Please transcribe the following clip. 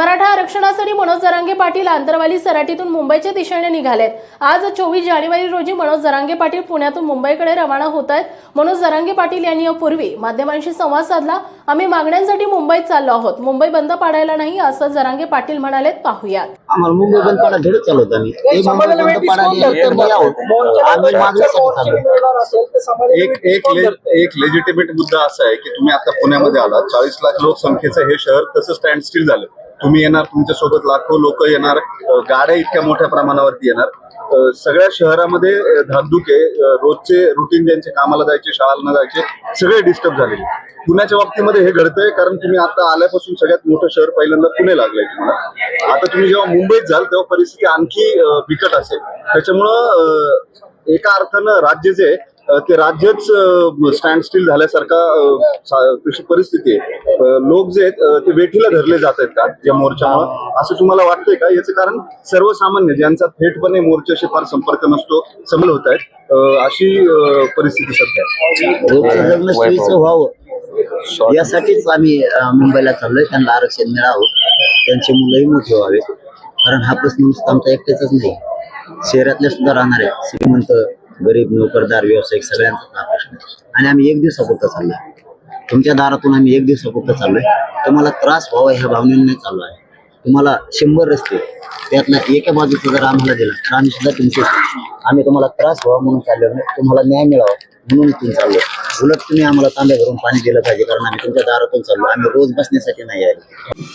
मराठा आरक्षणासाठी मनोज जरांगे पाटील आंतरवाली सराटीतून मुंबईच्या दिशेने निघालेत. आज चोवीस जानेवारी रोजी मनोज जरांगे पाटील पुण्यातून मुंबईकडे रवाना होत आहेत. मनोज जरांगे पाटील यांनी यापूर्वी माध्यमांशी संवाद साधला. आम्ही मागण्यांसाठी मुंबईत चाललो आहोत. मुंबई बंद पाडायला नाही असं जरांगे पाटील म्हणालेत. पाहूयात. आम्हाला मुंबई बंद पाडा धडक चालवत आम्ही. ते मुंबई बंद पाडायला नाही आहोत. आम्ही मागण्यासाठी चाललो एक एक ले- एक लेजिटिमेट मुद्दा असा आहे की तुम्ही आता पुण्यामध्ये आलात. चाळीस लाख लोकसंख्येचं हे शहर तसं स्टँड स्टील झालं. तुम्ही येणार तुमच्यासोबत लाखो लोक येणार गाड्या इतक्या मोठ्या प्रमाणावरती येणार. सगळ्या शहरामध्ये धाकधुके रोजचे रुटीन ज्यांचे कामाला जायचे शाळांना जायचे सगळे डिस्टर्ब झालेले पुण्याच्या बाबतीमध्ये हे घडतंय कारण तुम्ही आता आल्यापासून सगळ्यात मोठं शहर पहिल्यांदा पुणे लागलंय तुम्हाला. आता तुम्ही जेव्हा मुंबईत जाल तेव्हा परिस्थिती आणखी बिकट असेल. त्याच्यामुळं एका अर्थानं राज्य जे ते राज्यच स्टँड स्टील झाल्यासारखा तशी परिस्थिती आहे. लोक जे आहेत ते वेठीला धरले जात आहेत का या मोर्चामुळे? असं तुम्हाला वाटतंय का? याचं कारण सर्वसामान्य ज्यांचा थेटपणे मोर्चाशी फार संपर्क नसतो समल होत आहेत अशी परिस्थिती सध्या आहे. व्हावं. यासाठीच आम्ही मुंबईला चाललोय. त्यांना आरक्षण मिळावं. त्यांचे मुलंही मोठे व्हावे कारण हा प्रश्न नुसता आमचा एकट्याचाच नाही. शहरातल्या सुद्धा राहणार आहे श्रीमंत गरीब नोकरदार व्यावसायिक सगळ्यांचाच हा प्रश्न आहे. आणि आम्ही एक दिवसापुरत चाललो आहे तुमच्या दारातून आम्ही एक दिवसापुरतं चाललोय. तुम्हाला त्रास व्हावा ह्या भावनेने चाललो आहे. तुम्हाला शंभर रस्ते त्यातला एका बाजूचा जर आम्हाला दिला तर आम्ही सुद्धा तुमचे आम्ही तुम्हाला त्रास व्हावा म्हणून चाललो नाही तुम्हाला न्याय मिळावा म्हणून तुम्ही चाललो उलट तुम्ही आम्हाला तांब्या भरून पाणी दिलं पाहिजे कारण आम्ही तुमच्या दारातून चाललो आम्ही रोज बसण्यासाठी नाही आहे